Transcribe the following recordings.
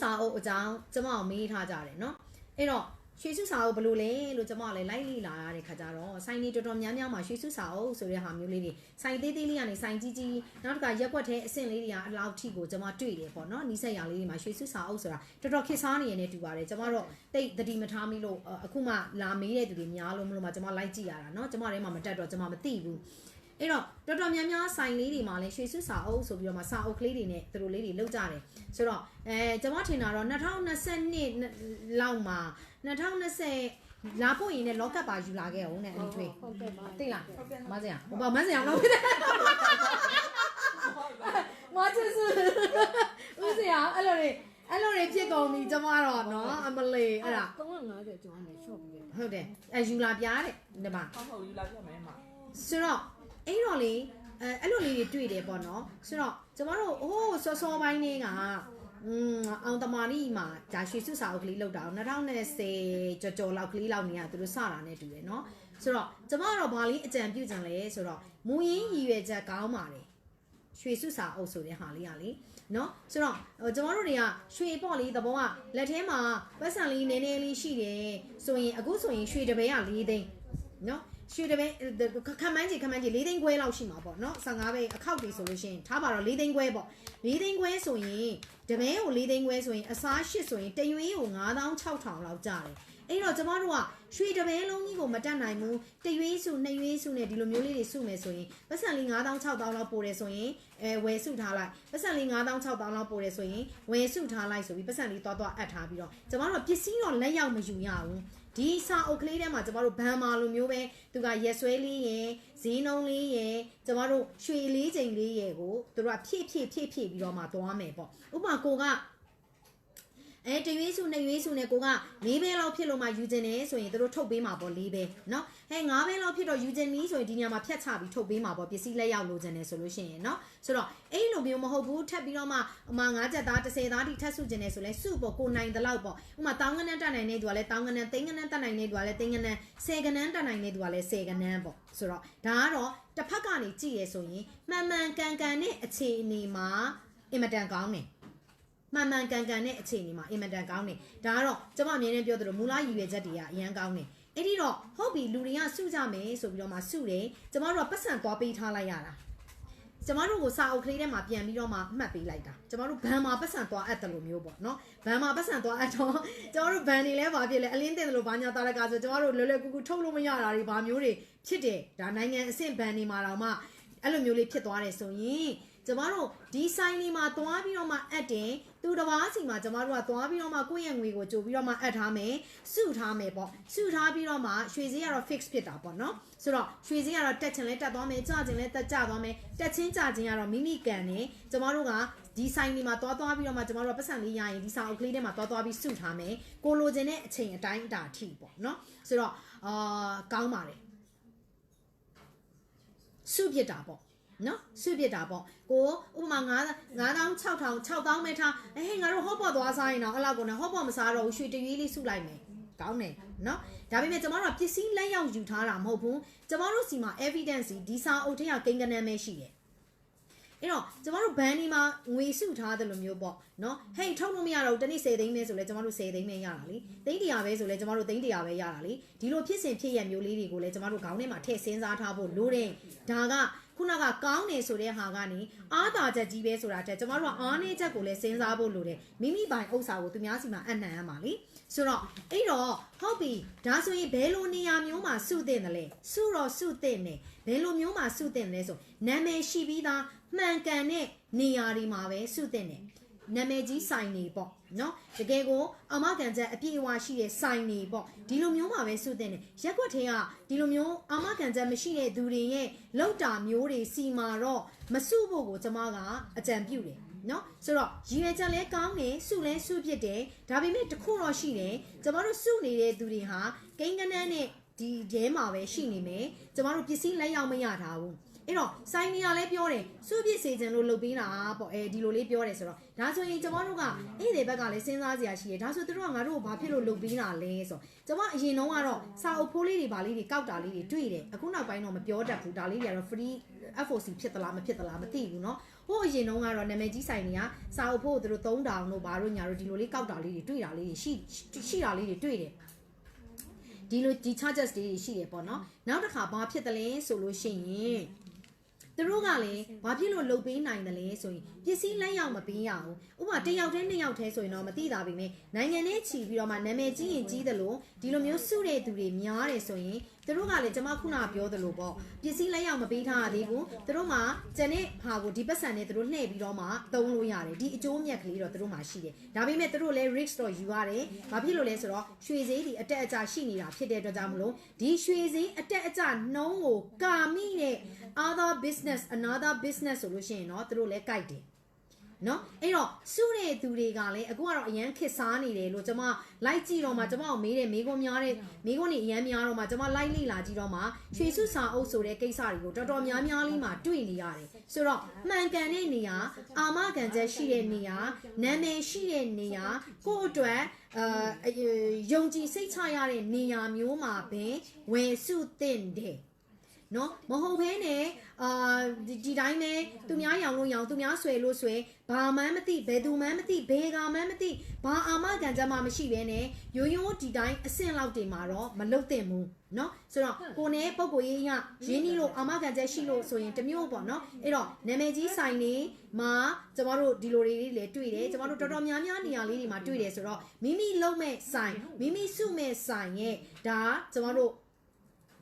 စာအုပ်အကြောင်းကျမကိုမေးထားကြတယ်เนาะအဲ့တော့ရွှေစုစာအုပ်ဘယ်လိုလဲလို့ကျမကလည်းလိုက်လိလာရတဲ့ခါကျတော့ဆိုင်နေတော်တော်များများမှာရွှေစုစာအုပ်ဆိုတဲ့ဟာမျိုးလေးတွေဆိုင်သေးသေးလေးကနေဆိုင်ကြီးကြီးနောက်တစ်ခါရက်ွက်တဲ့အဆင့်လေးတွေကအလောက်ထိကိုကျမတွေ့တယ်ပေါ့နော်နီးစက်ရလေးတွေမှာရွှေစုစာအုပ်ဆိုတာတော်တော်ခက်စားနေရတဲ့တူပါတယ်ကျမတော့တိတ်တတိမထားမိလို့အခုမှလာမေးတဲ့သူတွေများလို့မလို့မှကျမလိုက်ကြည့်ရတာเนาะကျမထဲမှာမတက်တော့ကျမမသိဘူး အဲ့တော့တော်တော်များများဆိုင်လေးတွေမှာလည်းရွှေစုစာအုပ်ဆိုပြီးတော့မှစာအုပ်ကလေးတွေနဲ့သူတို့လေးတွေလောက်ကြတယ်ဆိုတော့အဲကျွန်မထင်တာတော့2022လောက်မှာ2020လာဖို့ရင်လည်းလောကပ်ပါယူလာခဲ့အောင်နဲ့အလီထွေးဟုတ်ကဲ့ပါသိလားမဆရာဟိုပါမဆရာတော့ဖြစ်တယ်မချစ်စဦးဆရာအဲ့လိုတွေအဲ့လိုတွေဖြစ်ကုန်ပြီကျမတော့နော်အမလေးအဲ့ဒါ350ကျော်နေရှော့ပြီးတယ်ဟုတ်တယ်အဲယူလာပြားတဲ့ဒီမှာဟုတ်ဟုတ်ယူလာပြမယ်မှာဆိုတော့ အဲ့တော့လေအဲအဲ့လိုလေးတွေတွေ့တယ်ပေါ့နော်ဆိုတော့ကျမတို့အိုးစောစောပိုင်းလေးကอืมအောင်တမာနီမှာဂျာရွှေစုစာအုပ်ကလေးလောက်တာ2020ကြော်ကြော်လောက်ကလေးလောက်နေရသူတို့စတာနဲ့တူတယ်เนาะဆိုတော့ကျမတို့ဘာလေးအကြံပြုကြံလဲဆိုတော့မူရင်းရည်ရွယ်ချက်ကောင်းပါတယ်ရွှေစုစာအုပ်ဆိုတဲ့ဟာလေးကလေเนาะဆိုတော့ဟိုကျမတို့တွေကရွှေပေါ့လေးသဘောကလက်ထဲမှာပတ်စံလေးနည်းနည်းလေးရှိတယ်ဆိုရင်အခုဆိုရင်ရွှေတပည့်က၄သိန်းเนาะ ရွှေတပင်းခမန်းကြီးခမန်းကြီး၄သိန်းခွဲလောက်ရှိမှာပေါ့နော်15ပဲအခောက်တွေဆိုလို့ရှိရင်ထားပါတော့၄သိန်းခွဲပေါ့၄သိန်းခွဲဆိုရင်တပင်းကို၄သိန်းခွဲဆိုရင်အစား၈ဆိုရင်တရွေးကို9600လောက်ကျတယ်အဲ့တော့ကျမတို့ကရွှေတပင်းလုံးကြီးကိုမတက်နိုင်ဘူးတရွေးစုနှစ်ရွေးစုနဲ့ဒီလိုမျိုးလေးတွေစုမယ်ဆိုရင်ပတ်စံလေး9000 6000လောက်ပို့တယ်ဆိုရင်အဲဝယ်စုထားလိုက်ပတ်စံလေး9000 6000လောက်ပို့တယ်ဆိုရင်ဝယ်စုထားလိုက်ဆိုပြီးပတ်စံလေးသွားသွားအပ်ထားပြီးတော့ကျမတို့ကပစ္စည်းတော့လက်ရောက်မယူရဘူး ဒီစာအုပ်ကလေးထဲမှာကျမတို့ဘန်မာလိုမျိုးပဲသူကရက်ဆွဲလေးရယ်ဈေးနှုန်းလေးရယ်ကျမတို့ရွှေလေးချိန်လေးရယ်ကိုသူတို့ကဖြည့်ဖြည့်ဖြည့်ဖြည့်ပြီးတော့မှသွားမယ်ပေါ့ဥပမာကိုက အဲတရွေးစုနှစ်ရွေးစုနဲ့ကိုက၄ဘဲလောက်ဖြစ်လို့မှယူခြင်းတယ်ဆိုရင်တို့ထုတ်ပေးမှာပေါ့၄ဘဲเนาะဟဲ၅ဘဲလောက်ဖြစ်တော့ယူခြင်းနီးဆိုရင်ဒီညမှာဖြတ်ချပြီးထုတ်ပေးမှာပေါ့ပစ္စည်းလက်ရောက်လိုခြင်းတယ်ဆိုလို့ရှိရင်เนาะဆိုတော့အဲ့လိုမျိုးမဟုတ်ဘူးထပ်ပြီးတော့မှအမ၅ချက်သား30သားတိထပ်စုခြင်းတယ်ဆိုလဲစုပေါ့ကိုနိုင်တဲ့လောက်ပေါ့ဥမာတောင်းကနန်းတက်နိုင်တဲ့သူကလည်းတောင်းကနန်းသိန်းကနန်းတက်နိုင်တဲ့သူကလည်းသိန်းကနန်းဆယ်ကနန်းတက်နိုင်တဲ့သူကလည်းဆယ်ကနန်းပေါ့ဆိုတော့ဒါကတော့တစ်ဖက်ကနေကြည့်ရဆိုရင်မှန်မှန်ကန်ကန်တဲ့အခြေအနေမှာအင်မတန်ကောင်းတယ် မှန်မှန်ကန်ကန်တဲ့အခြေအနေမှာအင်မတန်ကောင်းတယ်ဒါကတော့ကျမအမြဲတမ်းပြောသလိုမူလရည်ရွယ်ချက်တွေကအရန်ကောင်းတယ်အဲ့ဒီတော့ဟုတ်ပြီလူတွေကစုကြမယ်ဆိုပြီးတော့မှစုတယ်ကျမတို့ကပတ်စံသွားပေးထားလိုက်ရတာကျမတို့ကိုစာအုပ်ကလေးထဲမှာပြန်ပြီးတော့မှမှတ်ပေးလိုက်တာကျမတို့ဘန်မှာပတ်စံသွားအပ်တယ်လို့မျိုးပေါ့နော်ဘန်မှာပတ်စံသွားအပ်တော့ကျမတို့ဘန်တွေလဲပါဖြစ်လဲအလင်းတင်တယ်လို့ဘာညာတာရကဆိုကျမတို့လွယ်လွယ်ကူကူထုတ်လို့မရတာတွေဘာမျိုးတွေဖြစ်တယ်ဒါနိုင်ငံအဆင့်ဘန်တွေမှာတော့မှအဲ့လိုမျိုးလေးဖြစ်သွားတယ်ဆိုရင် ကျမတို့ဒီဆိုင်လေးမှာသွားပြီးတော့မှအပ်တယ်သူတစ်ပါးစီမှာကျမတို့ကသွားပြီးတော့မှကိုယ့်ရဲ့ငွေကိုကြိုပြီးတော့မှအပ်ထားမယ်စုထားမယ်ပေါ့စုထားပြီးတော့မှရွှေစည်းကတော့ fix ဖြစ်တာပေါ့နော်ဆိုတော့ရွှေစည်းကတော့တက်ချင်လဲတက်သွားမယ်ကြချင်လဲတက်ကြသွားမယ်တက်ချင်းကြချင်းကတော့မိမိကန်နေကျမတို့ကဒီဆိုင်လေးမှာသွားသွားပြီးတော့မှကျမတို့ကပတ်စံလေးရရင်ဒီစာအုပ်ကလေးထဲမှာသွားသွားပြီးစုထားမယ်ကိုလိုချင်တဲ့အချိန်အတိုင်းအတာအထိပေါ့နော်ဆိုတော့အာကောင်းပါတယ်စုပြစ်တာပေါ့ နော်စုပြစ်တာပေါ့ကိုဥပမာ9 9000 6000 6000ပဲထားအဲဟဲ့ငါတို့ဟော့ပေါ်သွားစားရင်တော့အဲ့လောက်ကိုနဲ့ဟော့ပေါ်မစားတော့ဘူးရွှေတရွေးလေးစုလိုက်မယ်ကောင်းတယ်နော်ဒါပေမဲ့ကျမတို့ကပစ္စည်းလက်ရောက်ယူထားတာမဟုတ်ဘူးကျမတို့စီမှာ evidence ဒီစာအုပ်ထဲကကိန်းကနန်းပဲရှိတယ်အဲ့တော့ကျမတို့ဘန်ဒီမှာငွေစုထားတယ်လို့မျိုးပေါ့နော်ဟဲ့ထုတ်လို့မရတော့ဘူးတနေ့10သိန်းပဲဆိုလဲကျမတို့10သိန်းပဲရတာလေသိန်း100ပဲဆိုလဲကျမတို့သိန်း100ပဲရတာလေဒီလိုဖြစ်စဉ်ဖြစ်ရမျိုးလေးတွေကိုလည်းကျမတို့ခေါင်းထဲမှာထည့်စဉ်းစားထားဖို့လိုတယ်ဒါက ခုနကကောင်းနေဆိုတဲ့ဟာကနေအားသာချက်ကြီးပဲဆိုတာတဲ့ကျမတို့ကအားနေချက်ကိုလည်းစဉ်းစားဖို့လိုတယ်မိမိပိုင်ဥစ္စာကိုသူများစီမှာအနံ့ရမှာလေဆိုတော့အဲ့တော့ဟုတ်ပြီဒါဆိုရင်ဘယ်လိုနေရာမျိုးမှာစုတင်တယ်လဲစုတော့စုတင်တယ်ဘယ်လိုမျိုးမှာစုတင်တယ်လဲဆိုနာမည်ရှိပြီးသားမှန်ကန်တဲ့နေရာတွေမှာပဲစုတင်တယ်နာမည်ကြီးဆိုင်နေပေါ့ နော်တကယ်ကိုအမကန်ချက်အပြည့်အဝရှိတဲ့ဆိုင်နေပေါ့ဒီလိုမျိုးမှာပဲစုတင်တယ်ရက်ွက်ထဲကဒီလိုမျိုးအမကန်ချက်မရှိတဲ့သူတွေရဲ့လောက်တာမျိုးတွေစီမာတော့မစုဖို့ကိုကျွန်မကအကြံပြုတယ်နော်ဆိုတော့ရည်ရွယ်ချက်လဲကောင်းတယ်စုလဲစုဖြစ်တယ်ဒါပေမဲ့တစ်ခုတော့ရှိတယ်ကျွန်တော်တို့စုနေတဲ့သူတွေဟာကိန်းကနန်းနဲ့ဒီရဲမှာပဲရှိနေမယ်ကျွန်တော်တို့ပစ္စည်းလက်ရောက်မရတာဘူး အဲ့တော့ဆိုင်နေရလဲပြောတယ်စုပြစ်စေခြင်းလို့လုပ်ပေးတာပေါ့အဲဒီလိုလေးပြောတယ်ဆိုတော့ဒါဆိုရင်ကျွန်တော်တို့ကအဲ့ဒီဘက်ကလည်းစဉ်းစားစရာရှိတယ်ဒါဆိုသူတို့ကငါတို့ကိုဘာဖြစ်လို့လုပ်ပေးတာလဲဆိုတော့ကျွန်မအရင်တုန်းကတော့စာအုပ်ဖိုးလေးတွေဗာလေးတွေကောက်တာလေးတွေတွေ့တယ်အခုနောက်ပိုင်းတော့မပြောတတ်ဘူးဒါလေးတွေကတော့ free FOC ဖြစ်သလားမဖြစ်သလားမသိဘူးเนาะဟ ဟိုအရင်တုန်းကတော့နာမည်ကြီးဆိုင်တွေကစာအုပ်ဖို့သူတို့3000တို့ဘာလို့ညာတို့ဒီလိုလေးကောက်တာလေးတွေတွေ့တာလေးတွေရှိရှိတာလေးတွေတွေ့တယ်ဒီလိုဒီ charges တွေရှိတယ်ပေါ့နော်နောက်တစ်ခါဘာဖြစ်တယ်လဲဆိုလို့ရှိရင် သူတို့ကလည်းဘာဖြစ်လို့လုပ်ပေးနိုင်တယ်လဲဆိုရင်ပစ္စည်းလက်ရောက်မပေးရဘူးဥပမာတစ်ယောက်တည်းနှစ်ယောက်တည်းဆိုရင်တော့မသိတာပဲနိုင်ငံနဲ့ချီပြီးတော့မှနာမည်ကြီးရင်ကြီးတယ်လို့ဒီလိုမျိုးစုတဲ့သူတွေများတယ်ဆိုရင်သူတို့ကလည်းကျွန်မခုနပြောသလိုပေါ့ပစ္စည်းလက်ရောက်မပေးထားရသေးဘူးသူတို့မှကျန်တဲ့ဟာကိုဒီပတ်စံနဲ့သူတို့လှည့်ပြီးတော့မှသုံးလို့ရတယ်ဒီအကျိုးမြတ်ကလေးတော့သူတို့မှရှိတယ်ဒါပေမဲ့သူတို့လည်း risk တော့ယူရတယ်ဘာဖြစ်လို့လဲဆိုတော့ရွှေဈေးဒီအတက်အကျရှိနေတာဖြစ်တဲ့အတွက်ကြောင့်မလို့ဒီရွှေဈေးအတက်အကျနှုံးကိုကာမိတဲ့ other business another business ဆိုလို့ရှိရင်တော့သူတို့လည်းကြိုက်တယ် နော်အဲ့တော့စုတဲ့သူတွေကလည်းအခုကတော့အရန်ခစ်စားနေတယ်လို့ကျွန်မလိုက်ကြည့်တော့မှကျွန်မကိုမေးတယ်မေးခွန်းများတဲ့မေးခွန်းတွေအရန်များတော့မှကျွန်မလိုက်လေ့လာကြည့်တော့မှရွှေစုစာအုပ်ဆိုတဲ့ကိစ္စတွေကိုတော်တော်များများလေးမှတွေ့နေရတယ်ဆိုတော့မှန်ကန်တဲ့နေရာအာမခံချက်ရှိတဲ့နေရာနာမည်ရှိတဲ့နေရာကိုယ့်အတွက်အာယုံကြည်စိတ်ချရတဲ့နေရာမျိုးမှာပင်ဝယ်စုသင့်တယ် နော်မဟုတ်ဘဲနဲ့အာဒီဒီတိုင်းပဲသူများရောင်လို့ရောင်သူများဆွဲလို့ဆွဲဘာမှန်းမသိဘယ်သူမှန်းမသိဘယ်ကမှန်းမသိဘာအာမခံချက်မှမရှိဘဲနဲ့ရိုးရိုးဒီတိုင်းအဆင့်လောက်တင်မှာတော့မလုတ်သင့်ဘူးနော်ဆိုတော့ကိုနဲ့ပုံကိုရေးရရင်းနှီးလို့အာမခံချက်ရှိလို့ဆိုရင်တမျိုးပေါ့နော်အဲ့တော့နာမည်ကြီးဆိုင်နေမှာကျမတို့ဒီလိုတွေလေးလည်းတွေ့တယ်ကျမတို့တော်တော်များများနေရာလေးတွေမှာတွေ့တယ်ဆိုတော့မိမိလုံးမဲ့ဆိုင်မိမိစုမဲ့ဆိုင်ရဲ့ဒါကျမတို့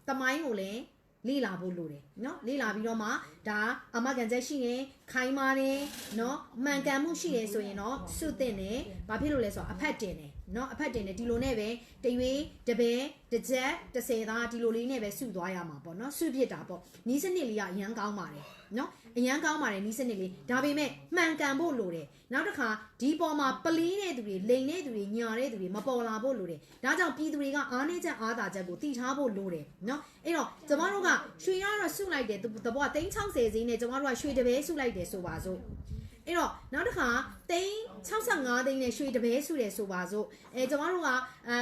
တမိုင်းကိုလည်း လေ့လာဖို့လိုတယ်เนาะလေ့လာပြီးတော့မှဒါအမကန်ချက်ရှိရင်ခိုင်းပါတယ်เนาะမှန်ကန်မှုရှိတယ်ဆိုရင်တော့စုတင်တယ်ဘာဖြစ်လို့လဲဆိုတော့အဖက်တင်တယ် เนาะအဖက်တင်တယ်ဒီလိုနဲ့ပဲတရွေးတပဲတစ်ချက်30သားဒီလိုလေးနဲ့ပဲစုသွားရမှာပေါ့เนาะစုဖြစ်တာပေါ့နီးစနစ်လေးကအရန်ကောင်းပါတယ်เนาะအရန်ကောင်းပါတယ်နီးစနစ်လေးဒါပေမဲ့မှန်ကန်ဖို့လိုတယ်နောက်တစ်ခါဒီပေါ်မှာပလင်းတဲ့သူတွေလိန်တဲ့သူတွေညာတဲ့သူတွေမပေါ်လာဖို့လိုတယ်ဒါကြောင့်ပြည်သူတွေကအားနည်းချက်အားသာချက်ကိုတည်ထားဖို့လိုတယ်เนาะအဲ့တော့ကျမတို့ကရွှေရတော့စုလိုက်တယ်တဘောက360ဈေးနဲ့ကျမတို့ကရွှေတပဲစုလိုက်တယ်ဆိုပါစို့ အဲ့တော့နောက်တစ်ခါသိန်း65သိန်းနဲ့ရွှေတပဲစုတယ်ဆိုပါစို့အဲကျမတို့ကအဲ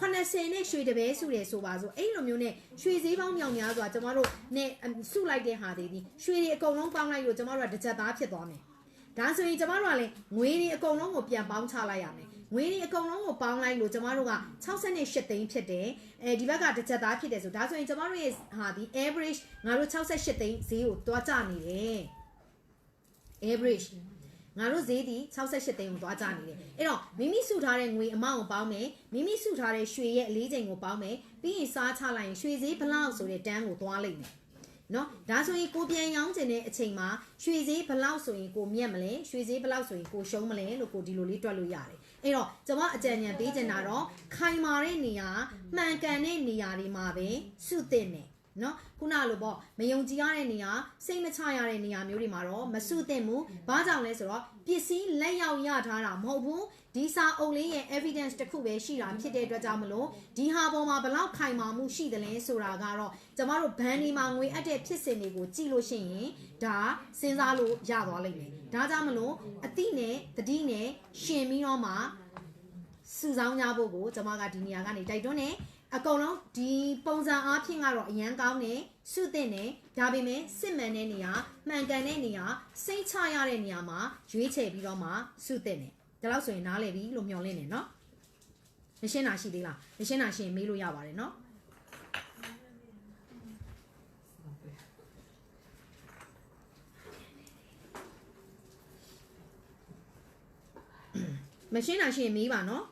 80နဲ့ရွှေတပဲစုတယ်ဆိုပါစို့အဲ့လိုမျိုးနဲ့ရွှေဈေးပေါင်းမြောင်များစွာကျမတို့နဲ့စုလိုက်တဲ့ဟာတွေဒီရွှေတွေအကုန်လုံးပေါင်းလိုက်လို့ကျမတို့ကတစ်ချက်သားဖြစ်သွားမယ်ဒါဆိုရင်ကျမတို့ကလည်းငွေတွေအကုန်လုံးကိုပြန်ပေါင်းချလိုက်ရမယ်ငွေတွေအကုန်လုံးကိုပေါင်းလိုက်လို့ကျမတို့က68သိန်းဖြစ်တယ်အဲဒီဘက်ကတစ်ချက်သားဖြစ်တယ်ဆိုဒါဆိုရင်ကျမတို့ရဲ့ဟာဒီ average ငါတို့68သိန်းဈေးကိုတွားကျနေတယ် average ငါတို့ဈေးဒီ68သိန်းကိုသွားကြနေတယ်အဲ့တော့မိမိစုထားတဲ့ငွေအမောင့်ကိုပေါင်းမယ်မိမိစုထားတဲ့ရွှေရဲ့အလေးချိန်ကိုပေါင်းမယ်ပြီးရင်စားချလိုက်ရင်ရွှေဈေးဘလောက်ဆိုတဲ့တန်းကိုသွားလိုက်မယ်နော်ဒါဆိုရင်ကိုပြန်ရောင်းကျင်တဲ့အချိန်မှာရွှေဈေးဘလောက်ဆိုရင်ကိုမြတ်မလဲရွှေဈေးဘလောက်ဆိုရင်ကိုရှုံးမလဲလို့ကိုဒီလိုလေးတွက်လို့ရတယ်အဲ့တော့ကျွန်မအကြံဉာဏ်ပေးချင်တာတော့ခိုင်မာတဲ့နေရာမှန်ကန်တဲ့နေရာတွေမှာပဲစုသင့်တယ် နော်ခုနလိုပေါ့မယုံကြည်ရတဲ့နေရာစိတ်မချရတဲ့နေရာမျိုးတွေမှာတော့မစုသင့်ဘူးဘာကြောင့်လဲဆိုတော့ပစ္စည်းလက်ရောက်ရထားတာမဟုတ်ဘူးဒီစာအုပ်လေးရဲ့ evidence တစ်ခုပဲရှိတာဖြစ်တဲ့အတွက်ကြောင့်မလို့ဒီဟာပေါ်မှာဘလောက်ခိုင်မာမှုရှိတယ်လဲဆိုတာကတော့ကျမတို့ဘန်ဒီမှာငွေအပ်တဲ့ဖြစ်စဉ်တွေကိုကြည့်လို့ရှိရင်ဒါစဉ်းစားလို့ရသွားလိမ့်မယ်ဒါကြောင့်မလို့အတိနဲ့တတိနဲ့ရှင်ပြီးတော့မှစုဆောင်းကြဖို့ကိုကျမကဒီနေရာကနေတိုက်တွန်းနေ အကုန်လုံးဒီပုံစံအားဖြင့်ကတော့အရန်ကောင်းတယ်စုသင့်တယ်ဒါပေမဲ့စစ်မှန်တဲ့နေရာမှန်ကန်တဲ့နေရာစိတ်ချရတဲ့နေရာမှာရွေးချယ်ပြီးတော့မှစုသင့်တယ်ဒါလို့ဆိုရင်နားလည်ပြီလို့မျှော်လင့်နေနော်မရှင်းတာရှိသေးလားမရှင်းတာရှိရင်မေးလို့ရပါတယ်နော်မရှင်းတာရှိရင်မေးပါနော်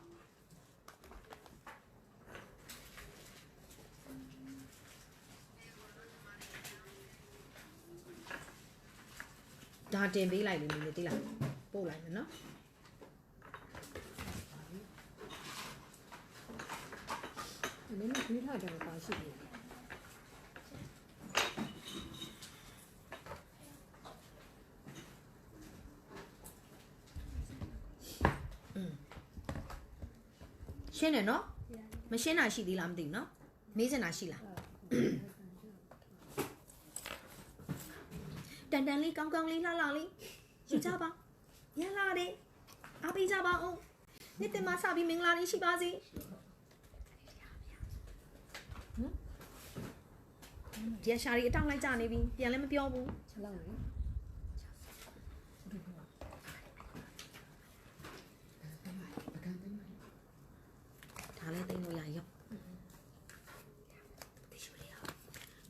ဒါတင်ပေးလိုက်လို့မင်းတိလားပို့လိုက်မယ်နော်နည်းနည်းခွေးထားတယ်ပါရှိတယ်ရှင်းတယ်နော်မရှင်းတာရှိသေးလားမသိဘူးနော်မေးစင်တာရှိလား တန်တန်လေးကောင်းကောင်းလေးလှလှလေးယူကြပါရလာတယ်အားပေးကြပါဦးနေ့တင်မစပြီးမင်္ဂလာလေးရှိပါစေဒီရှာရီအတောင်းလိုက်ကြနေပြီပြန်လည်းမပြောဘူးချက်လောက်လေ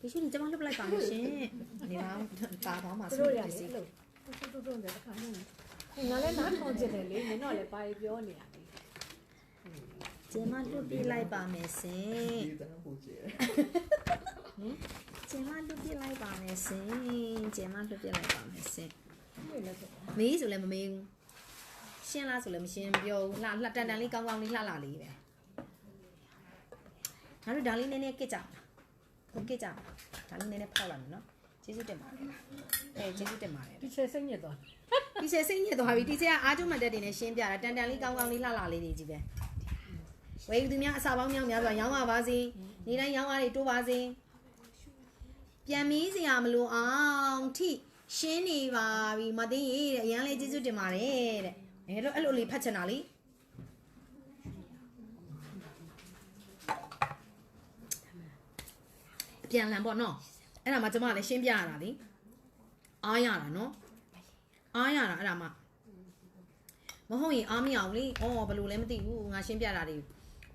ဒီ ရှင်ကျွန်မလွတ်ပလိုက်ပါမယ်ရှင်နေပါတာပေါင်းပါသူဆိုတို့ရပလေစ္စည်းလို့တူတူတူတဲ့အခါနဲ့ငါလည်းနားထောင်ကြည့်တယ်လေမင်းတော့လည်းပါရပြောနေရတယ်ကျမလွတ်ပြလိုက်ပါမယ်ရှင်ဒီတန်းပူကျဲကျမလွတ်ပြလိုက်ပါမယ်ရှင်ကျမလွတ်ပြလိုက်ပါမယ်ရှင်ဒီလည်းဆိုမေးဆိုလည်းမမေးဘူးရှင်းလားဆိုလည်းမရှင်းပြောဘူးလှလှတန်တန်လေးကောင်းကောင်းလေးလှလှလေးပဲငါတို့ဒါလေးနည်းနည်းကစ်ကြမလား ကစ်ကြမလားဒါလေးနည်းနည်းဖောက်လိုက်မယ်နော်ကျေးဇူးတင်ပါတယ်အဲကျေးဇူးတင်ပါတယ်ဒီချက်စိတ်ညစ်သွားဒီဆယ်စိတ်ညစ်သွားပြီဒီဆယ်ကအားကျုံမှတ်တဲ့တင်နဲ့ရှင်းပြတာတန်တန်လေးကောင်းကောင်းလေးလှလှလေးတွေကြီးပဲဝေယူသူများအစာပေါင်းများများစွာရောင်းပါပါစေနေတိုင်းရောင်းအားတွေတိုးပါစေပြန်မီးစရာမလိုအောင်ထိရှင်းနေပါပြီမသိရေတဲ့အရန်လေးကျေးဇူးတင်ပါတယ်တဲ့အဲလိုအဲ့လိုလေးဖတ်ချင်တာလေ ပြန်လန်ပေါ့နော်အဲ့ဒါမှကျမလည်းရှင်းပြရတာလေအားရတာနော်အားရတာအဲ့ဒါမှမဟုတ်ရင်အားမရအောင်လေဩဘယ်လိုလဲမသိဘူးငါရှင်းပြတာတွေ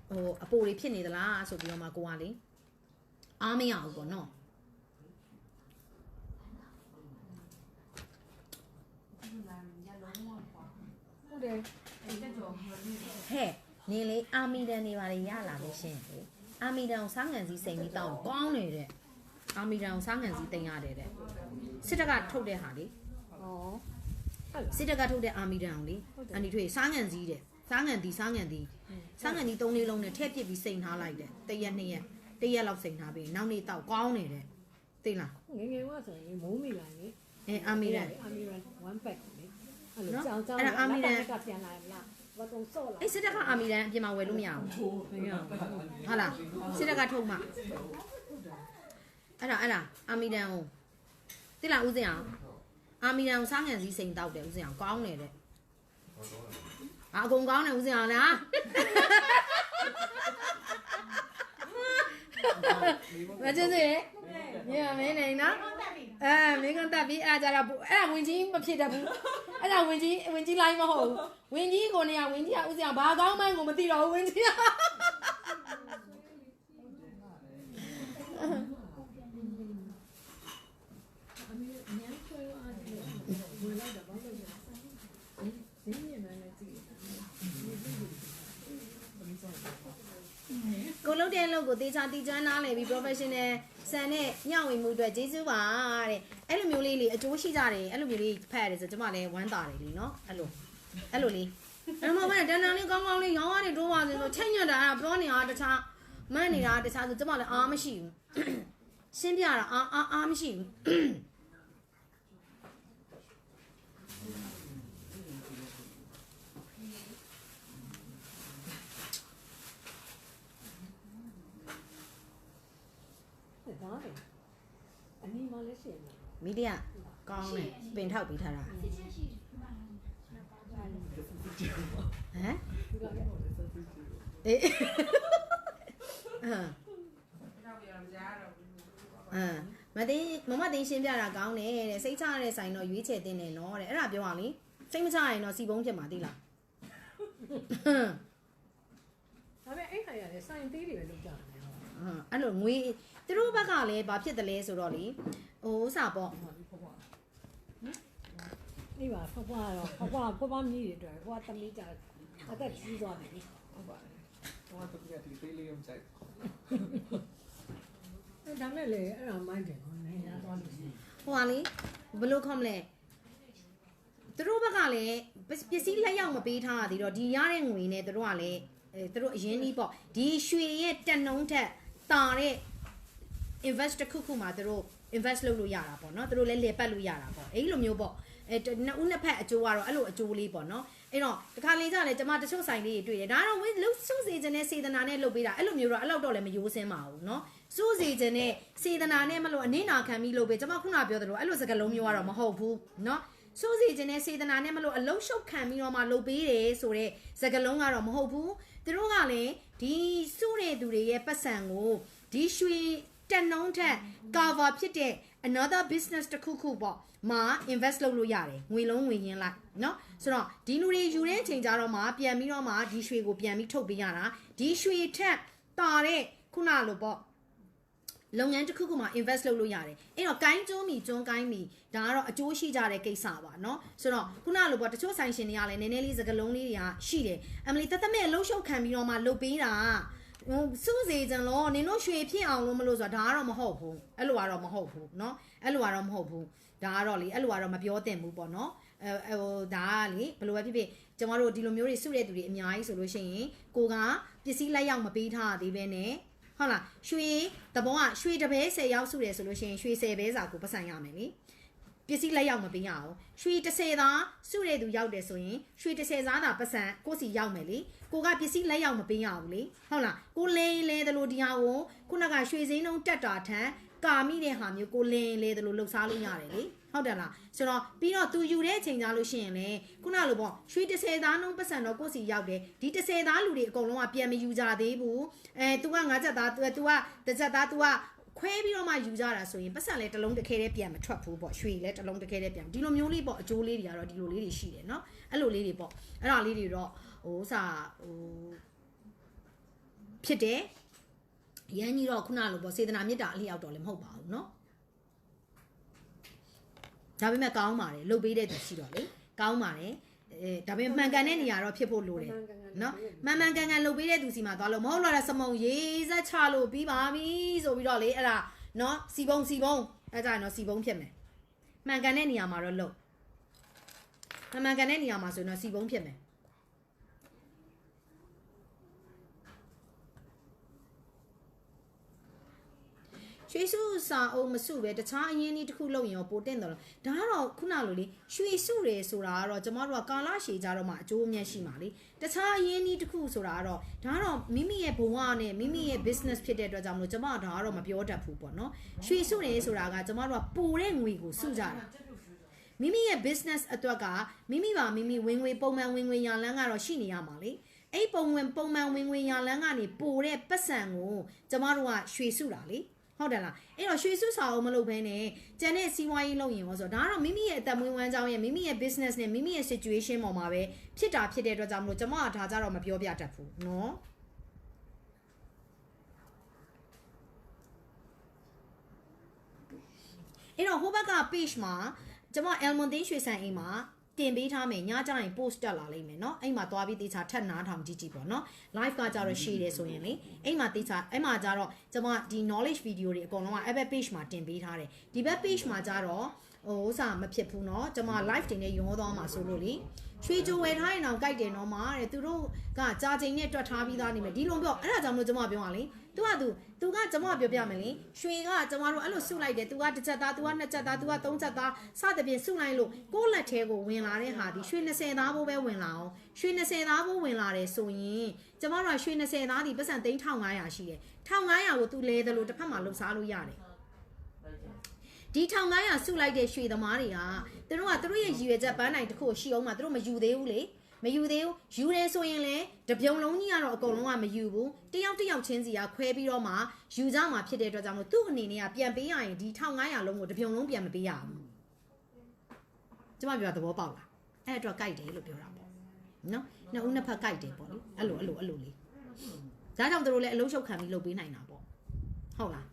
ဟိုအပိုတွေဖြစ်နေသလားဆိုပြီးတော့မှကိုကလေအားမရဘူးပေါ့နော်ဟုတ်တယ်ဟဲ့နင်းလေအာမီတန်နေပါလေရလာလို့ရှင်းလေ အာမီတန်ကိုစားငံစည်းစိန်ပြီးတောင်းကောင်းနေတဲ့အာမီတန်ကိုစားငံစည်းတင်ရတယ်တဲ့စစ်တပ်ကထုတ်တဲ့ဟာလေဩဟုတ်လားစစ်တပ်ကထုတ်တဲ့အာမီတန်အောင်လေဟုတ်တယ်အန်ဒီထွေစားငံစည်းတဲ့စားငံဒီစားငံဒီစားငံဒီသုံးလေးလုံးနဲ့ထည့်ပစ်ပြီးစိန်ထားလိုက်တဲ့တရက်နှစ်ရက်တရက်လောက်စိန်ထားပြီးနောက်နေ့တော့ကောင်းနေတဲ့သိလားငယ်ငယ်ကဆိုရင်မိုးမိလာလေအဲအာမီတန်အာမီရန်1 pack လေအဲ့နော်လိုကြောင်ကြောင်အဲ့ဒါအာမီရန်ကပြန်လာလား ဘာတော့စော့လာအဲ့စစ်တပ်ကအာမီတန်အပြင်မှာဝယ်လို့မရဘူးမရဘူးဟုတ်လားစစ်တပ်ကထုတ်မှအဲ့ဒါအဲ့ဒါအာမီတန်ကိုသိလားဦးစင်အောင်အာမီတန်ကိုစားငံစည်းစိန်တောက်တယ်ဦးစင်အောင်ကောင်းနေတဲ့အာအကုန်ကောင်းတယ်ဦးစင်အောင်လားမကျင်းစေညမင်းနေနော်အဲမင်းကတက်ပြီးအဲ့ဒါကြတော့အဲ့ဒါဝင်ကြီးမဖြစ်တတ်ဘူး အဲ့ဒါဝင်ကြီးဝင်ကြီးလိုင်းမဟုတ်ဘူးဝင်ကြီးကိုနေရဝင်ကြီးကဦးစင်အောင်ဘာကောင်းမှန်းကိုမသိတော့ဘူးဝင်ကြီးကအမေအများဆွဲအားတယ်ဝင်လိုက်တော့ဘာလို့လဲဈေးမြင်မှလည်းကြည့်ကိုလုံးတဲ့အလုပ်ကိုတေချာတီကျွမ်းနားလည်ပြီး professional ဆန်နဲ့ညှောင့်ဝင်မှုအတွက်ကျေးဇူးပါတဲ့ အဲ့လိုမျိုးလေးလေအကျိုးရှိကြတယ်အဲ့လိုမျိုးလေးဖတ်ရတယ်ဆိုကျမလည်းဝမ်းသာတယ်လीနော်အဲ့လိုအဲ့လိုလေးအဲ့မှာမတန်တန်လေးကောင်းကောင်းလေးရောင်းရတယ်တိုးပါစေဆိုချိန်ညွတ်တာအဲ့ပြောနေတာတခြားမန့်နေတာတခြားဆိုကျမလည်းအားမရှိဘူးရှင်းပြတာအားအားအားမရှိဘူးဒါပဲအနီးမှလည်းရှင်တယ် မီဒီယာကောင်းတယ်ပင်ထောက်ပြီးထားတာဟမ်ဒီကလည်းအေးအမ်အမ်မသိမမသိရှင်းပြတာကောင်းတယ်တဲ့စိတ်ချရတဲ့ဆိုင်တော့ရွေးချယ်တင်တယ်နော်တဲ့အဲ့ဒါပြောအောင်လေစိတ်မချရင်တော့စီပုံးဖြစ်မှာသိလားဒါပေမဲ့အဲ့ခါရလည်းစိုင်းသေးတွေပဲလုပ်ကြတယ်ဟောအမ်အဲ့လိုငွေသူတို့ဘက်ကလည်းဘာဖြစ်တယ်လဲဆိုတော့လေ ဟိုဥစားပေါ့ဒီပါဖွားဖွားတော့ဖွားဖွားဖွားဖွားမြည်တွေအတွက်ဖွားသမီးကြအသက်ကြီးသွားတယ်ဟုတ်ပါတယ်တော့တကယ်ဒီသေးလေးရုံကြိုက်အဲ့ဒါနဲ့လေအဲ့ဒါမိုင်းတယ်ခေါနေရသွားလို့ရှိရင်ဟိုဟာလေဘယ်လိုခေါမလဲသူတို့ဘက်ကလည်းပပစ္စည်းလက်ရောက်မပေးထားရသေးတော့ဒီရတဲ့ငွေနဲ့သူတို့ကလည်းအဲသူတို့အရင်ကြီးပေါ့ဒီရွှေရဲ့တက်နှုံးထက်တာတဲ့ invest တစ်ခုခုမှာသူတို့ invest လုပ်လို့ရတာပေါ့နော်သူတို့လည်းလေပတ်လို့ရတာပေါ့အဲ့လိုမျိုးပေါ့အဲနှစ်ဦးနှစ်ဖက်အကျိုးကတော့အဲ့လိုအကျိုးလေးပေါ့နော်အဲ့တော့တခါလေကြာလေကျမတချို့ဆိုင်လေးတွေတွေ့တယ်ဒါတော့ဝင်းလှုပ်စုစေခြင်းနဲ့စေတနာနဲ့လုပ်ပေးတာအဲ့လိုမျိုးတော့အဲ့လောက်တော့လည်းမယိုးစင်းပါဘူးနော်စုစေခြင်းနဲ့စေတနာနဲ့မလို့အနစ်နာခံပြီးလုပ်ပေးကျမခုနပြောသလိုအဲ့လိုစကားလုံးမျိုးကတော့မဟုတ်ဘူးနော်စုစီခြင်းနဲ့စေတနာနဲ့မလို့အလုံးရှုပ်ခံပြီးတော့မှလုပ်ပေးတယ်ဆိုတော့စကားလုံးကတော့မဟုတ်ဘူးသူတို့ကလည်းဒီစုတဲ့သူတွေရဲ့ပတ်စံကိုဒီရွှေ တက်နှုံးထက် cover ဖြစ်တဲ့ another business တစ်ခုခုပေါ့မှာ invest လုပ်လို့ရတယ်ငွေလုံးငွေရင်းလိုက်เนาะဆိုတော့ဒီလူတွေယူတဲ့အချိန်ကြတော့မှပြန်ပြီးတော့မှဒီရွှေကိုပြန်ပြီးထုတ်ပေးရတာဒီရွှေထက်တာတဲ့ခုနလိုပေါ့ လုပ်ငန်းတစ်ခုခုမှာ invest လုပ်လို့ရတယ်အဲ့တော့ကိုင်းကျိုးမီကျွန်းကိုင်းမီဒါကတော့အကျိုးရှိကြတဲ့ကိစ္စပါเนาะဆိုတော့ခုနလိုပေါ့တချို့ဆိုင်ရှင်တွေကလည်းနည်းနည်းလေးစကလုံးလေးတွေကရှိတယ်အမလီတသက်မဲ့လှုပ်ရှုပ်ခံပြီးတော့မှလုပ်ပေးတာဟို စုစေကြလို့နင်တို့ရွှေဖြစ်အောင်လို့မလို့ဆိုတာဒါကတော့မဟုတ်ဘူးအဲ့လိုကတော့မဟုတ်ဘူးเนาะအဲ့လိုကတော့မဟုတ်ဘူးဒါကတော့လေအဲ့လိုကတော့မပြောသင့်ဘူးပေါ့เนาะအဲဟိုဒါကလေဘယ်လိုပဲဖြစ်ဖြစ်ကျမတို့ဒီလိုမျိုးတွေစုတဲ့သူတွေအများကြီးဆိုလို့ရှိရင်ကိုကပစ္စည်းလက်ရောက်မပေးထားသေးပဲနဲ့ဟုတ်လားရွှေတဘောကရွှေတပဲ10ရောက်စုတယ်ဆိုလို့ရှိရင်ရွှေ10ပဲစာကိုပတ်စံရမယ်လေပစ္စည်းလက်ရောက်မပေးရအောင်ရွှေ30သားစုတဲ့သူရောက်တယ်ဆိုရင်ရွှေ30သားသာပတ်စံကိုစီရောက်မယ်လေ ကိုကပစ္စည်းလက်ရောက်မပေးရဘူးလေဟုတ်လားကိုလင်းလဲတယ်လို့ဒီဟာကိုခုနကရွှေစင်းလုံးတက်တာထန်ကာမိတဲ့ဟာမျိုးကိုလင်းလဲတယ်လို့လှုပ်ရှားလို့ရတယ်လေဟုတ်တယ်လားဆိုတော့ပြီးတော့သူယူတဲ့အချိန်ကြားလို့ရှိရင်လေခုနလိုပေါ့ရွှေ30သားနှုန်းပတ်စံတော့ကိုစီရောက်တယ်ဒီ30သားလူတွေအကုန်လုံးကပြန်မယူကြသေးဘူးအဲ तू က9ချက်သား तू ကတစ်ချက်သား तू ကခွဲပြီးတော့မှယူကြတာဆိုရင်ပတ်စံလည်းတစ်လုံးတစ်ခဲတည်းပြန်မထွက်ဘူးပေါ့ရွှေလည်းတစ်လုံးတစ်ခဲတည်းပြန်ဒီလိုမျိုးလေးပေါ့အကျိုးလေးတွေကတော့ဒီလိုလေးတွေရှိတယ်เนาะအဲ့လိုလေးတွေပေါ့အဲ့ဒါလေးတွေတော့ ဟိုစာဟိုဖြစ်တယ်ရန်ကြီးတော့ခုနလိုပေါ့စေတနာမေတ္တာအလျောက်တော့လည်းမဟုတ်ပါဘူးเนาะဒါပေမဲ့ကောင်းပါတယ်လှုပ်ပေးတဲ့သူရှိတော့လေကောင်းပါတယ်အဲဒါပေမဲ့မှန်ကန်တဲ့နေရာတော့ဖြစ်ဖို့လိုတယ် နော်မှန်မှန်ကန်ကန်လုပ်ပေးတဲ့သူစီမှာသွားလို့မဟုတ်လားစမုံရေးစက်ချလို့ပြီးပါပြီဆိုပြီးတော့လေအဲ့ဒါနော်စီပုံစီပုံအဲ့ဒါနော်စီပုံဖြစ်မယ်မှန်ကန်တဲ့နေရာမှာတော့လုပ်မှန်မှန်ကန်တဲ့နေရာမှာဆိုရင်တော့စီပုံဖြစ်မယ် ရွှေစုစာအုပ်မစုပဲတခြားအရင်းအနှီးတစ်ခုလုပ်ရင်ရောပိုတင်တယ်လို့ဒါကတော့ခုနလိုလေရွှေစုတယ်ဆိုတာကတော့ကျမတို့ကကာလရှည်ကြတော့မှအကျိုးအမြတ်ရှိမှာလေတခြားအရင်းအနှီးတစ်ခုဆိုတာကတော့ဒါကတော့မိမိရဲ့ဘဝနဲ့မိမိရဲ့ business ဖြစ်တဲ့အတွက်ကြောင့်မလို့ကျမကဒါကတော့မပြောတတ်ဘူးပေါ့နော်ရွှေစုတယ်ဆိုတာကကျမတို့ကပိုတဲ့ငွေကိုစုကြတာမိမိရဲ့ business အတွက်ကမိမိပါမိမိဝင်ငွေပုံမှန်ဝင်ငွေရလန်းကတော့ရှိနေရမှာလေအဲ့ပုံဝင်ပုံမှန်ဝင်ငွေရလန်းကနေပိုတဲ့ပတ်စံကိုကျမတို့ကရွှေစုတာလေ ဟုတ်တယ်လားအဲ့တော့ရွှေစုစာအုပ်မလုပ်ဘဲနဲ့ကျန်တဲ့စီးပွားရေးလုပ်ရင်ရောဆိုတော့ဒါကတော့မိမိရဲ့အသက်မွေးဝမ်းကြောင်းရဲ့မိမိရဲ့ business နဲ့မိမိရဲ့ situation ပေါ်မှာပဲဖြစ်တာဖြစ်တဲ့အတွက်ကြောင့်မလို့ကျွန်မကဒါကြတော့မပြောပြတတ်ဘူးနော်အဲ့တော့ဟိုဘက်က page မှာကျွန်မ Elmondin ရွှေစံအိမ်မှာ တင်ပေးထားမယ်ညကျရင် post တက်လာလိမ့်မယ်เนาะအဲ့မှာသွားပြီးတေချာထပ်နားထောင်ကြည့်ကြည့်ပေါ့เนาะ live ကကြတော့ share တယ်ဆိုရင်လေအဲ့မှာတေချာအဲ့မှာကြတော့ကျွန်မဒီ knowledge video တွေအကုန်လုံးကအဲ့ဘက် page မှာတင်ပေးထားတယ်ဒီဘက် page မှာကြတော့ဟိုဥစားမဖြစ်ဘူးเนาะကျွန်မ live တင်နေရုံသွားမှာဆိုလို့လေရွှေကြိုဝယ်ထားရင်တော့ကြိုက်တယ်နော်မာတဲ့သူတို့ကကြာချိန်နဲ့တွက်ထားပြီးသားနေမယ်ဒီလိုပြောအဲ့ဒါကြောင့်မလို့ကျွန်မပြောရလေ သူကသူသူကကျွန်မပြောပြမယ်လေရွှေကကျွန်မတို့အဲ့လိုစုလိုက်တယ်သူကတစ်ချက်သားသူကနှစ်ချက်သားသူကသုံးချက်သားစသဖြင့်စုလိုက်လို့ကိုယ့်လက်ထဲကိုဝင်လာတဲ့ဟာဒီရွှေ20သားဘိုးပဲဝင်လာအောင်ရွှေ20သားဘိုးဝင်လာတယ်ဆိုရင်ကျွန်မတို့ကရွှေ20သားဒီပတ်စံသိန်း1500ရှိတယ်1500ကိုသူလဲတယ်လို့တစ်ဖက်မှာလှုပ်ရှားလို့ရတယ်ဒီ1500စုလိုက်တဲ့ရွှေသမားတွေကသူတို့ကသူတို့ရဲ့ရည်ရွယ်ချက်ပန်းနိုင်တစ်ခုကိုရှိအောင်မှသူတို့မယူသေးဘူးလေ မယူသေးဘူးယူတယ်ဆိုရင်လည်းတပြုံလုံးကြီးကတော့အကုန်လုံးကမယူဘူးတယောက်တယောက်ချင်းစီကခွဲပြီးတော့မှယူကြမှာဖြစ်တဲ့အတွက်ကြောင့်မို့သူ့အနေနဲ့ကပြန်ပေးရရင်ဒီ1500လုံးကိုတပြုံလုံးပြန်မပေးရဘူးကျမပြောတာသဘောပေါက်လားအဲ့အတွက်ကြိုက်တယ်လို့ပြောတာပေါ့နော်နှစ်ဦးနှစ်ဖက်ကြိုက်တယ်ပေါ့လေအဲ့လိုအဲ့လိုအဲ့လိုလေးဒါကြောင့်သူတို့လည်းအလုံးရှုပ်ခံပြီးလုပ်ပေးနိုင်တာပေါ့ဟုတ်လား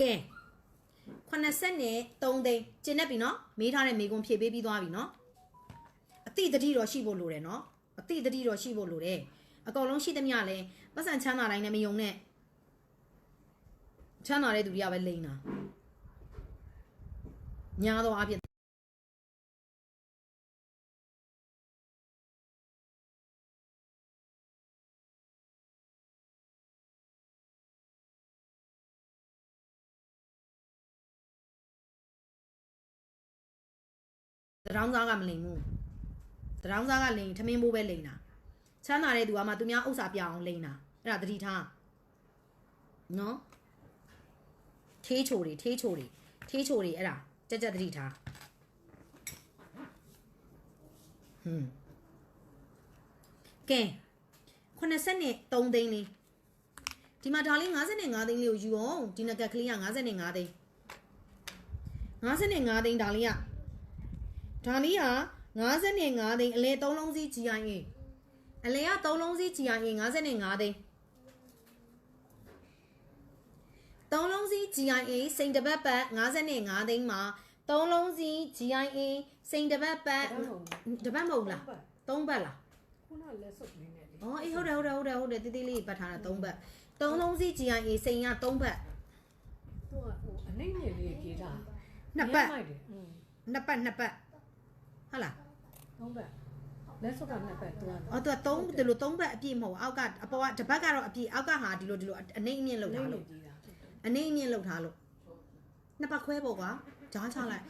ကဲ 80နဲ့3သိန်းကျင်းနေပြီနော်မေးထားတဲ့မေကွန်ဖြည့်ပေးပြီးသွားပြီနော်အတိတတိတော့ရှိဖို့လိုတယ်နော်အတိတတိတော့ရှိဖို့လိုတယ်အကောင်လုံးရှိသမျှလဲပတ်စံချမ်းသာတိုင်းနဲ့မယုံနဲ့ချမ်းသာတဲ့သူတွေကပဲလိမ့်တာညာတော့အပြည့် တရောင်းစားကမလိမ်ဘူးတရောင်းစားကလိမ်ထမင်းဘိုးပဲလိမ်တာချမ်းသာတဲ့သူကမှသူများဥစ္စာပြအောင်လိမ်တာအဲ့ဒါသတိထားနော်ထေးချိုတွေထေးချိုတွေထေးချိုတွေအဲ့ဒါကြက်ကြက်သတိထားဟွန်းကဲ80နဲ့3သိန်းလေးဒီမှာဒါလေး55သိန်းလေးကိုယူအောင်ဒီနကက်ကလေးက55သိန်း55သိန်း55သိန်းဒါလေးက ဒါနီးဟာ55သိန်းအလဲ3လုံးစီး GIA အလဲက3လုံးစီး GIA 55သိန်း3လုံးစီး GIA စိန်တပတ်ပတ်55သိန်းမှာ3လုံးစီး GIA စိန်တပတ်ပတ်တပတ်မဟုတ်လား3ပတ်လားခုနလက်စုပ်နေနေလေ။အော်အေးဟုတ်တယ်ဟုတ်တယ်ဟုတ်တယ်ဟုတ်တယ်တိတိလေးပတ်ထားတာ3ဘက်။3လုံးစီ GIA စိန်က3ဘက်။သူကဟိုအနိုင်ငယ်လေးကြီးတာ။နှစ်ဘက်။နှစ်ဘက်နှစ်ဘက်။ ဟုတ်လားသုံးပတ်လက်စုပ်ကနှစ်ပတ်သူကအော်သူက3ဒီလို3ပတ်အပြည့်မဟုတ်ဘူးအောက်ကအပေါ်ကတစ်ပတ်ကတော့အပြည့်အောက်ကဟာဒီလိုဒီလိုအနှိမ့်အမြင့်လောက်ထားလို့ကြီးတာအနှိမ့်အမြင့်လောက်ထားလို့နှစ်ပတ်ခွဲပေါ့ကွာဂျားချလိုက်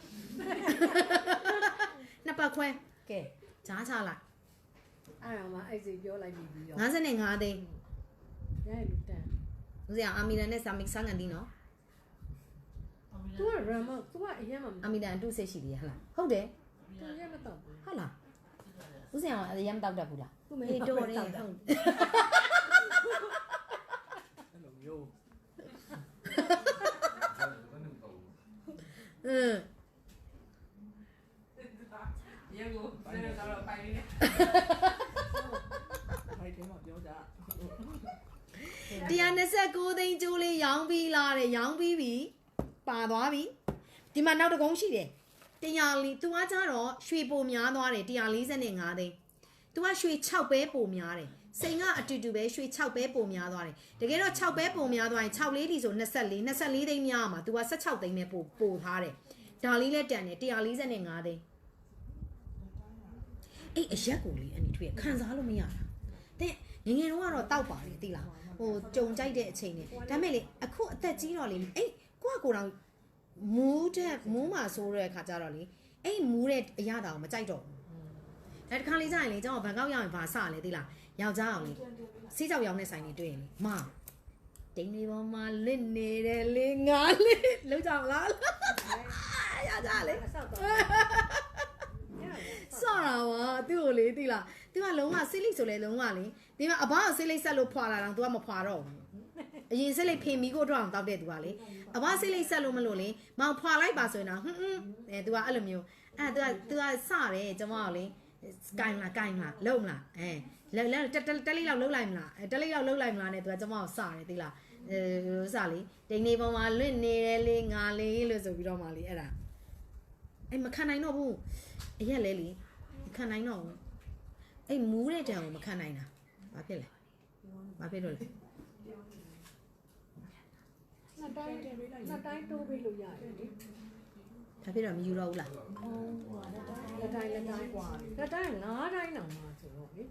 နှစ်ပတ်ခွဲကဲဂျားချလိုက်အဲ့ဒါမှအဲ့စီပြောလိုက်ပြီးပြီးတော့55သိန်းရဲလူတန်ဦးဇင်အာမီလန်နဲ့ဆာမစ်ဆန်ကန်ဒီနော်သူကရမ်မသူကအရင်မှမအာမီလန်အတုစိတ်ရှိသေးရဟလားဟုတ်တယ် သူရဲမတော့ဘူးဟုတ်လားဦးဇင်ကအရင်မတောက်တတ်ဘူးလားသူမအေးတော်တယ်ဟုတ်အဲ့လိုမျိုးอืมရေကိုဘယ်တော့တော့ပိုင်နေလဲဖိုက်ထဲမှာပြောကြ129သိန်းကျိုးလေးရောင်းပြီးလားတဲ့ရောင်းပြီးပြီပါသွားပြီဒီမှာနောက်တစ်ကုန်းရှိတယ် တရားလီသူကကြတော့ရွှေပိုများသွားတယ်145သိန်းသူကရွှေ6ပဲပိုများတယ်စိန်ကအတူတူပဲရွှေ6ပဲပိုများသွားတယ်တကယ်တော့6ပဲပိုများသွားရင်6လေးဒီဆို24 24သိန်းများမှာသူက16သိန်းပဲပိုပိုထားတယ်ဒါလေးလည်းတန်တယ်145သိန်းအဲ့အရက်ကိုလေအန်ဒီထွေးခံစားလို့မရတာတဲ့ငယ်ငယ်တော့ကတော့တောက်ပါတယ်သိလားဟိုကြုံကြိုက်တဲ့အချိန်နဲ့ဒါမဲ့လေအခုအသက်ကြီးတော့လေအဲ့ကိုကကိုတော့ မူးတဲ့မူးမှာဆိုတဲ့အခါကျတော့လေအဲ့မူးတဲ့အရာတောင်မကြိုက်တော့ဘူးအဲတခါလေးကျရင်လေကျွန်တော်ဘန်ကောက်ရောက်ရင်ဘာစလဲသိလားယောက်ျားအောင်လေစီးကြောက်ရောင်းတဲ့ဆိုင်တွေတွေ့ရင်လေမတိန်လေးပေါ်မှာလစ်နေတယ်လေငါလေးလောက်ကြမလားယောက်ျားလေအဆောက်တော့စော့တာပါသူ့ကိုလေသိလားသူကလုံးဝစိတ်လိဆိုလဲလုံးဝလေဒီမှာအဘကစိတ်လိဆက်လို့ဖွာလာတော့ तू ကမဖွာတော့ဘူး အရင်စိတ်လေးဖေမီကိုတော့အောင်တောက်တဲ့သူကလေအဘစိတ်လေးဆက်လို့မလို့လေမောင်ဖွာလိုက်ပါဆိုရင်တော့ဟွန်းဟွန်းအဲသူကအဲ့လိုမျိုးအဲသူကသူကစတယ်ကျွန်မကလေကိုင်မလားကိုင်မလားလုံမလားအဲလဲလဲတက်တက်လေးလောက်လုံလိုက်မလားအဲတက်လေးလောက်လုံလိုက်မလားနဲ့သူကကျွန်မကိုစတယ်သိလားအဲဥစားလေဒိန်နေပေါ်မှာလွင့်နေတယ်လေငါလေးလို့ဆိုပြီးတော့မှလေအဲ့ဒါအဲမခံနိုင်တော့ဘူးအရက်လဲလေမခံနိုင်တော့ဘူးအဲမူးတဲ့တံကိုမခံနိုင်တာဘာဖြစ်လဲဘာဖြစ်လို့လဲ နှစ်တိုင်းနှစ်တိုင်းတိုးပေးလို့ရတယ်လေ ဘာဖြစ်တော့မယူတော့ဘူးလား လက်တိုင်းလက်တိုင်းกว่าလက်တိုင်းငါးတိုင်းတောင်မှဆိုတော့လေ